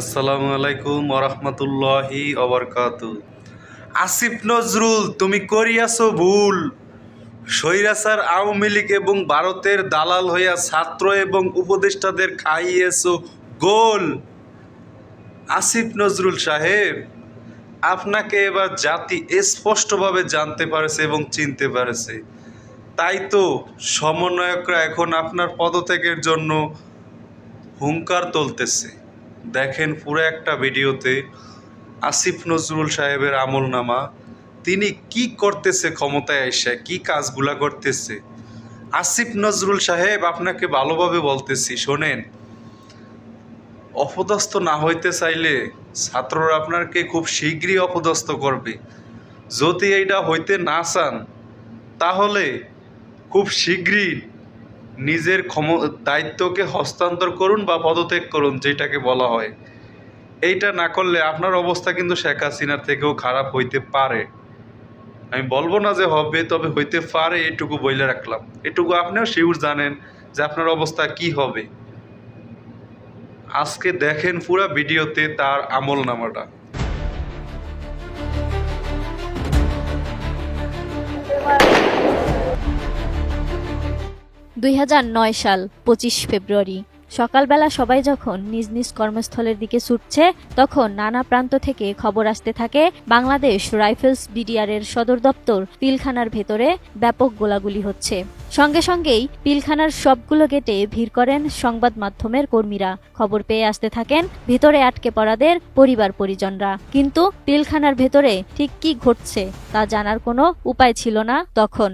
আসসালামু আলাইকুম ওরহমতুল্লাহি অবরকাত আসিফ নজরুল, তুমি করিয়াছো ভুল। স্বৈরাচার আওয়ামী লীগ এবং ভারতের দালাল হইয়া ছাত্র এবং উপদেষ্টাদের খাইয়েছো গোল। আসিফ নজরুল সাহেব, আপনাকে এবার জাতি স্পষ্টভাবে জানতে পারেছে এবং চিনতে পারেছে। তাই তো সমন্বয়করা এখন আপনার পদত্যাগের জন্য হুঙ্কার তুলতেছে। দেখেন পুরো একটা ভিডিওতে আসিফ নজরুল সাহেবের আমলনামা। তিনি কি করতেছে ক্ষমতায় এসে, কি কাজগুলা করতেছে? আসিফ নজরুল সাহেব, আপনাকে ভালোভাবে বলতেছি, শোনেন। অপদস্থ না হইতে চাইলে ছাত্ররা আপনাকে খুব শীঘ্রই অপদস্থ করবে। যদি এইটা হইতে না চান, তাহলে খুব শীঘ্রই নিজের ক্ষম, দায়িত্বকে হস্তান্তর করুন বা পদত্যাগ করুন, যেটাকে বলা হয়। এইটা না করলে আপনার অবস্থা কিন্তু শেখ হাসিনার থেকেও খারাপ হইতে পারে। আমি বলব না যে হবে, তবে হইতে পারে, এটুকু বইলে রাখলাম। এটুকু আপনিও শিউর জানেন যে আপনার অবস্থা কি হবে। আজকে দেখেন পুরা ভিডিওতে তার আমল নামাটা। দুই হাজার নয় সাল, পঁচিশ ফেব্রুয়ারি। সকালবেলা সবাই যখন নিজ নিজ কর্মস্থলের দিকে ছুটছে, তখন নানা প্রান্ত থেকে খবর আসতে থাকে, বাংলাদেশ রাইফেলস বিডিআর এর সদর দপ্তর পিলখানার ভেতরে ব্যাপক গোলাগুলি হচ্ছে। সঙ্গে সঙ্গেই পিলখানার সবগুলো গেটে ভিড় করেন সংবাদ মাধ্যমের কর্মীরা। খবর পেয়ে আসতে থাকেন ভেতরে আটকে পড়াদের পরিবার পরিজনরা। কিন্তু পিলখানার ভেতরে ঠিক কি ঘটছে তা জানার কোনো উপায় ছিল না তখন।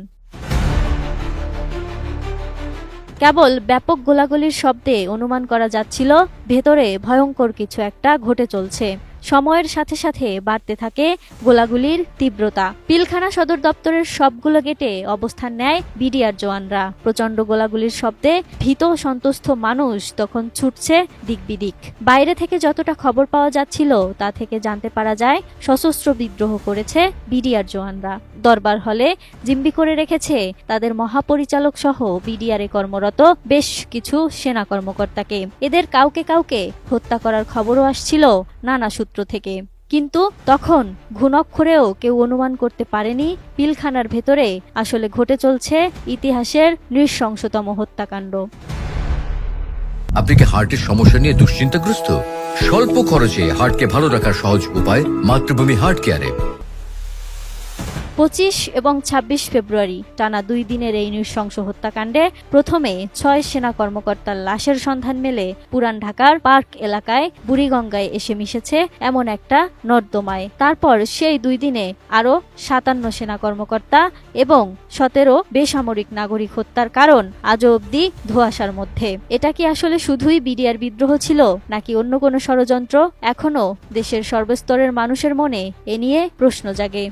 কেবল ব্যাপক গোলাগুলির শব্দে অনুমান করা যাচ্ছিল ভেতরে ভয়ঙ্কর কিছু একটা ঘটে চলছে। সময়ের সাথে সাথে বাড়তে থাকে গোলাগুলির তীব্রতা। পিলখানা সদর দপ্তরের সবগুলো গেটে অবস্থান নেয় বিডিআর জওয়ানরা। প্রচণ্ড গোলাগুলির শব্দে ভীত সন্তুষ্ট মানুষ তখন ছুটছে দিক বিদিক। বাইরে থেকে যতটা খবর পাওয়া যাচ্ছিল তা থেকে জানতে পারা যায়, সশস্ত্র বিদ্রোহ করেছে বিডিআর জওয়ানরা। দরবার হলে জিম্বি করে রেখেছে তাদের মহাপরিচালক সহ বিডিআরে কর্মরত বেশ কিছু সেনা কর্মকর্তাকে। এদের কাউকে কাউকে হত্যা করার খবরও আসছিল নানা সূত্র থেকে। কিন্তু তখন ঘুণক্ষরেও কেউ অনুমান করতে পারেনি পিলখানার ভেতরে আসলে ঘটে চলছে ইতিহাসের নৃশংসতম হত্যাকাণ্ড। আপনি কি হার্টের সমস্যা নিয়ে দুশ্চিন্তাগ্রস্ত? স্বল্প খরচে হার্টকে ভালো রাখার সহজ উপায় মাতৃভূমি হার্ট কেয়ারে। পঁচিশ এবং ২৬ ফেব্রুয়ারি টানা দুই দিনের এই নৃশংস হত্যাকাণ্ডে প্রথমে ছয় সেনা কর্মকর্তার লাশের সন্ধান মেলে পুরান ঢাকার পার্ক এলাকায় বুড়িগঙ্গায় এসে মিশেছে এমন একটা নর্দমায়। তারপর সেই দুই দিনে আরও সাতান্ন সেনা কর্মকর্তা এবং সতেরো বেসামরিক নাগরিক হত্যার কারণ আজও অবধি ধোয়াশার মধ্যে। এটা কি আসলে শুধুই বিডিআর বিদ্রোহ ছিল, নাকি অন্য কোনো ষড়যন্ত্র? এখনও দেশের সর্বস্তরের মানুষের মনে এ নিয়ে প্রশ্ন জাগে।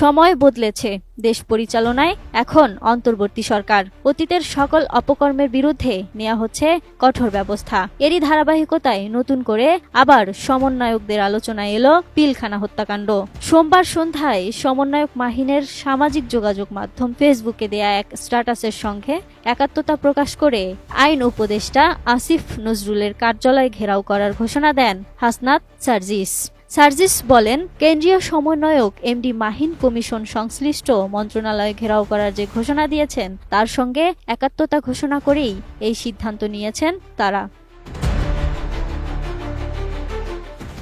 সময় বদলেছে। দেশ পরিচালনায় এখন অন্তর্বর্তী সরকার। অতীতের সকল অপকর্মের বিরুদ্ধে নেওয়া হচ্ছে কঠোর ব্যবস্থা। এরই ধারাবাহিকতায় নতুন করে আবার সমন্বয়কদের আলোচনায় এলো পিলখানা হত্যাকাণ্ড। সোমবার সন্ধ্যায় সমন্বয়ক মাহিনের সামাজিক যোগাযোগ মাধ্যম ফেসবুকে দেয়া এক স্ট্যাটাসের সঙ্গে একাত্মতা প্রকাশ করে আইন উপদেষ্টা আসিফ নজরুলের কার্যালয় ঘেরাও করার ঘোষণা দেন হাসনাত সার্জিস। সার্জিস বলেন, কেন্দ্রীয় সমন্বয়ক এমডি মাহিন কমিশন সংশ্লিষ্ট মন্ত্রণালয় ঘেরাও করার যে ঘোষণা দিয়েছেন, তার সঙ্গে একাত্মতা ঘোষণা করেই এই সিদ্ধান্ত নিয়েছেন তারা।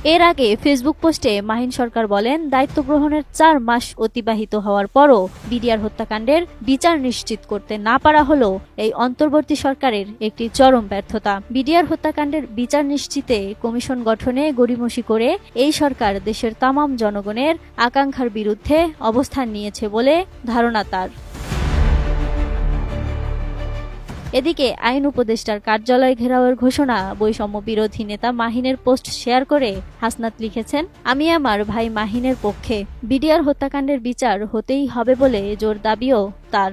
এর আগে ফেসবুক পোস্টে মাহিন সরকার বলেন, দায়িত্ব গ্রহণের চার মাস অতিবাহিত হওয়ার পরও বিডিআর হত্যাকাণ্ডের বিচার নিশ্চিত করতে না পারা হলো এই অন্তর্বর্তী সরকারের একটি চরম ব্যর্থতা। বিডিআর হত্যাকাণ্ডের বিচার নিশ্চিতে কমিশন গঠনে গড়িমসি করে এই সরকার দেশের তামাম জনগণের আকাঙ্ক্ষার বিরুদ্ধে অবস্থান নিয়েছে বলে ধারণা তার। এদিকে আইন উপদেষ্টার কার্যালয় ঘেরাওয়ের ঘোষণা, বৈষম্য বিরোধী নেতা মাহিনের পোস্ট শেয়ার করে হাসনাত লিখেছেন, আমি আমার ভাই মাহিনের পক্ষে। বিডিআর হত্যাকাণ্ডের বিচার হতেই হবে বলে জোর দাবিও তার।